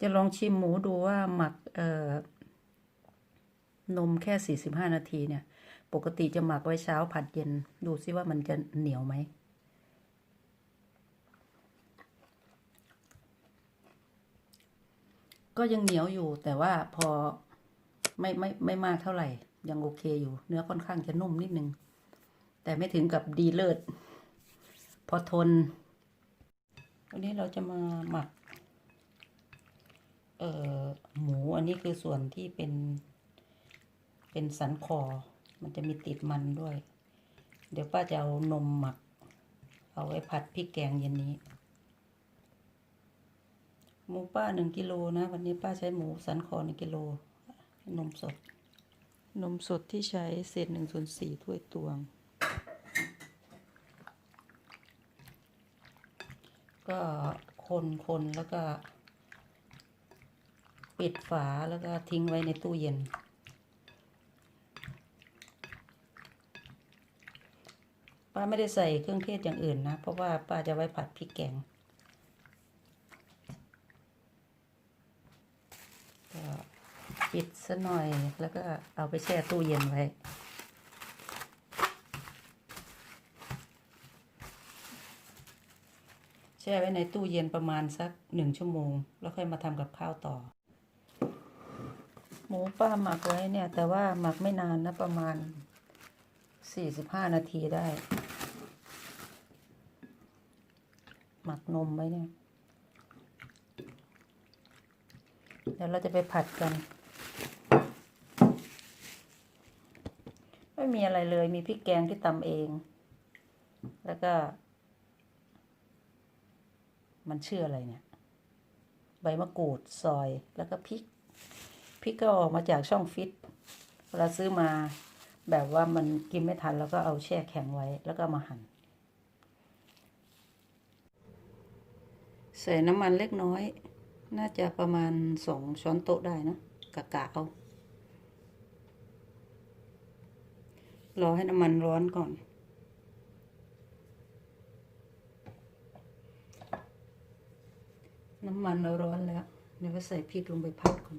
จะลองชิมหมูดูว่าหมักเอ่อนมแค่ 45 นาทีเนี่ย ปกติจะหมักไว้เช้าผัดเย็น ดูซิว่ามันจะเหนียวไหม ก็ยังเหนียวอยู่แต่ว่าพอไม่ไม่ไม่มากเท่าไหร่ ยังโอเคอยู่ เนื้อค่อนข้างจะนุ่มนิดนึง แต่ไม่ถึงกับดีเลิศ พอทน วันนี้เราจะมาหมัก เอ่อหมูอันนี้คือส่วนที่เป็น เป็นสันคอ มันจะมีติดมันด้วย เดี๋ยวป้าจะเอานมหมัก เอาไว้ผัดพริกแกงเย็นนี้ หมูป้าหนึ่งกิโลนะ วันนี้ป้าใช้หมูสันคอหนึ่งกิโล นมสด นมสดที่ใช้เศษหนึ่งส่วนสี่ถ้วยตวง ก็คนคนแล้วก็ ปิดฝาแล้วก็ทิ้งไว้ในตู้เย็น ป้าไม่ได้ใส่เครื่องเทศอย่างอื่นนะ เพราะว่าป้าจะไว้ผัดพริกแกงก็ปิดซะหน่อยแล้วก็เอาไปแช่ตู้เย็นไว้แช่ไว้ในตู้เย็นประมาณสักหนึ่งชั่วโมง แล้วค่อยมาทำกับข้าวต่อ หมูป้าหมักไว้เนี่ย แต่ว่าหมักไม่นานนะ ประมาณสี่สิบห้านาทีได้ หมักนมไว้เนี่ย เดี๋ยวเราจะไปผัดกัน ไม่มีอะไรเลย มีพริกแกงที่ตำเอง แล้วก็ มันชื่ออะไรเนี่ย ใบมะกรูดซอยแล้วก็พริก พริกก็ออกมาจากช่องฟิตเวลาซื้อมาแบบว่ามันกินไม่ทันแล้วก็เอาแช่แข็งไว้แล้วก็มาหั่นใส่น้ำมันเล็กน้อย น่าจะประมาณสองช้อนโต๊ะได้นะกะกะเอารอให้น้ำมันร้อนก่อน น้ำมันเราร้อนแล้ว เดี๋ยวใส่พริกลงไปผัดก่อน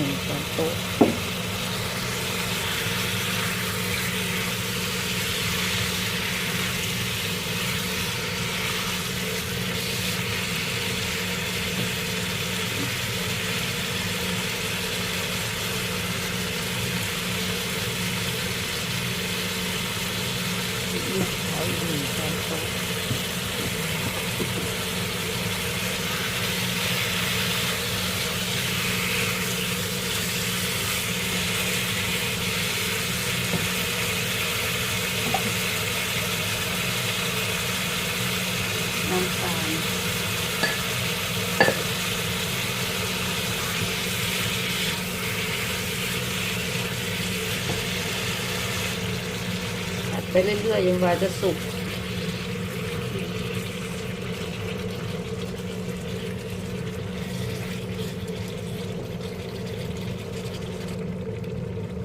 นเราก็จะใส่หมูลงไปเลย หอยหนึ่งช้อนโต๊ะ ลูกเขาอีกหนึ่งช้อนโต๊ะ น้ำตาลผัดไปเรื่อยๆยังว่าจะสุก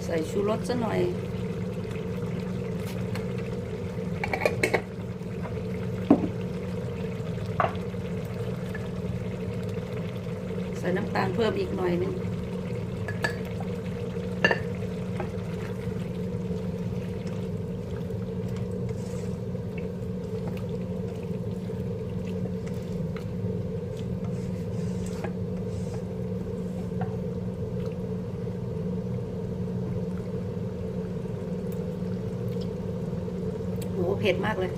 ใส่ชูรสซะหน่อย น้ำตาลเพิ่มอีกหน่อยนึงโหเผ็ดมากเลย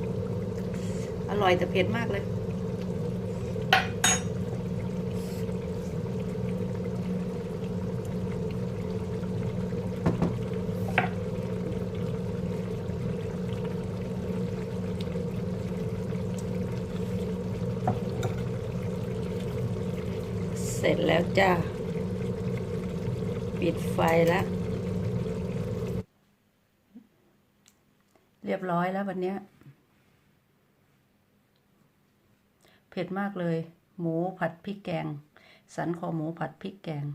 อร่อยแต่เผ็ดมากเลย ร็จแล้วจ้า ปิดไฟแล้ว เรียบร้อยแล้ววันนี้ เผ็ดมากเลย หมูผัดพริกแกง สันคอหมูผัดพริกแกง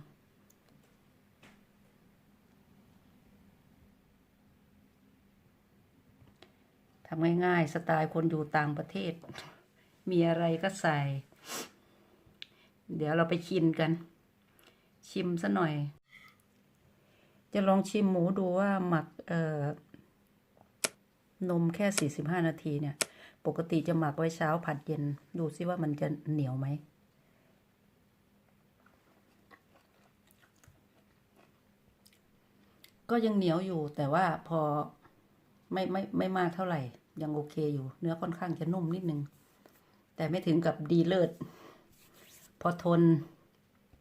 ทำง่ายๆ สไตล์คนอยู่ต่างประเทศ มีอะไรก็ใส่ เดี๋ยวเราไปชิมกัน ชิมซะหน่อย จะลองชิมหมูดูว่าหมักเอ่อนมแค่สี่สิบห้านาทีเนี่ย ปกติจะหมักไว้เช้าผัดเย็น ดูซิว่ามันจะเหนียวไหมก็ยังเหนียวอยู่แต่ว่าพอไม่ไม่ไม่มากเท่าไหร่ ยังโอเคอยู่ เนื้อค่อนข้างจะนุ่มนิดนึง แต่ไม่ถึงกับดีเลิศ พอทน